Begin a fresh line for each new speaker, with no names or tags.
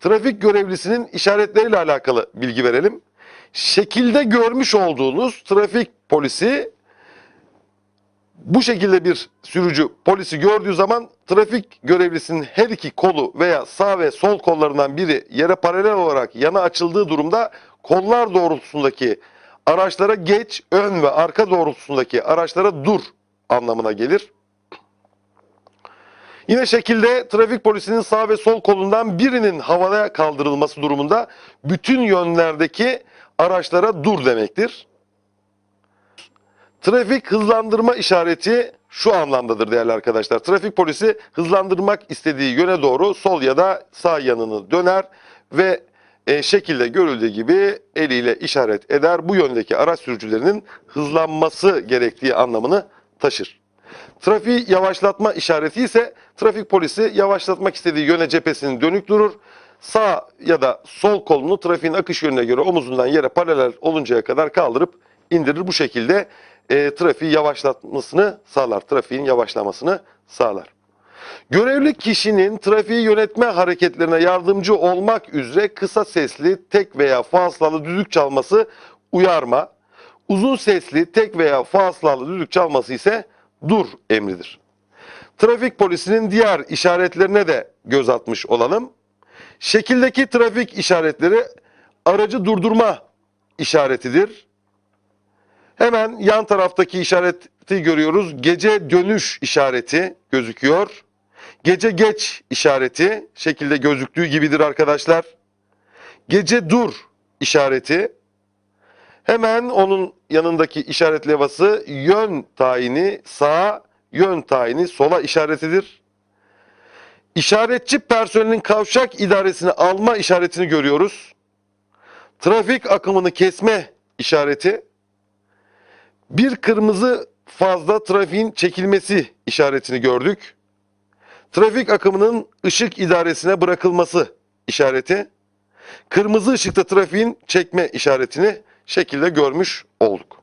trafik görevlisinin işaretleriyle alakalı bilgi verelim. Şekilde görmüş olduğunuz trafik polisi bu şekilde bir sürücü polisi gördüğü zaman trafik görevlisinin her iki kolu veya sağ ve sol kollarından biri yere paralel olarak yana açıldığı durumda kollar doğrultusundaki araçlara geç, ön ve arka doğrultusundaki araçlara dur anlamına gelir. Yine şekilde trafik polisinin sağ ve sol kolundan birinin havaya kaldırılması durumunda bütün yönlerdeki araçlara dur demektir. Trafik hızlandırma işareti şu anlamdadır değerli arkadaşlar. Trafik polisi hızlandırmak istediği yöne doğru sol ya da sağ yanını döner ve e, şekilde görüldüğü gibi eliyle işaret eder. Bu yöndeki araç sürücülerinin hızlanması gerektiği anlamını taşır. Trafiği yavaşlatma işareti ise trafik polisi yavaşlatmak istediği yöne cephesini dönük durur. Sağ ya da sol kolunu trafiğin akış yönüne göre omuzundan yere paralel oluncaya kadar kaldırıp indirir. Bu şekilde e, trafiği yavaşlatmasını sağlar. Trafiğin yavaşlamasını sağlar. Görevli kişinin trafiği yönetme hareketlerine yardımcı olmak üzere kısa sesli, tek veya fasılalı düdük çalması uyarma, uzun sesli, tek veya fasılalı düdük çalması ise dur emridir. Trafik polisinin diğer işaretlerine de göz atmış olalım. Şekildeki trafik işaretleri aracı durdurma işaretidir. Hemen yan taraftaki işareti görüyoruz. Gece dönüş işareti gözüküyor. Gece geç işareti şekilde gözüktüğü gibidir arkadaşlar. Gece dur işareti. Hemen onun yanındaki işaret levhası yön tayini sağa, yön tayini sola işaretidir. İşaretçi personelin kavşak idaresini alma işaretini görüyoruz. Trafik akımını kesme işareti. Bir kırmızı fazla trafiğin çekilmesi işaretini gördük. Trafik akımının ışık idaresine bırakılması işareti. Kırmızı ışıkta trafiğin çekme işaretini şekilde görmüş olduk.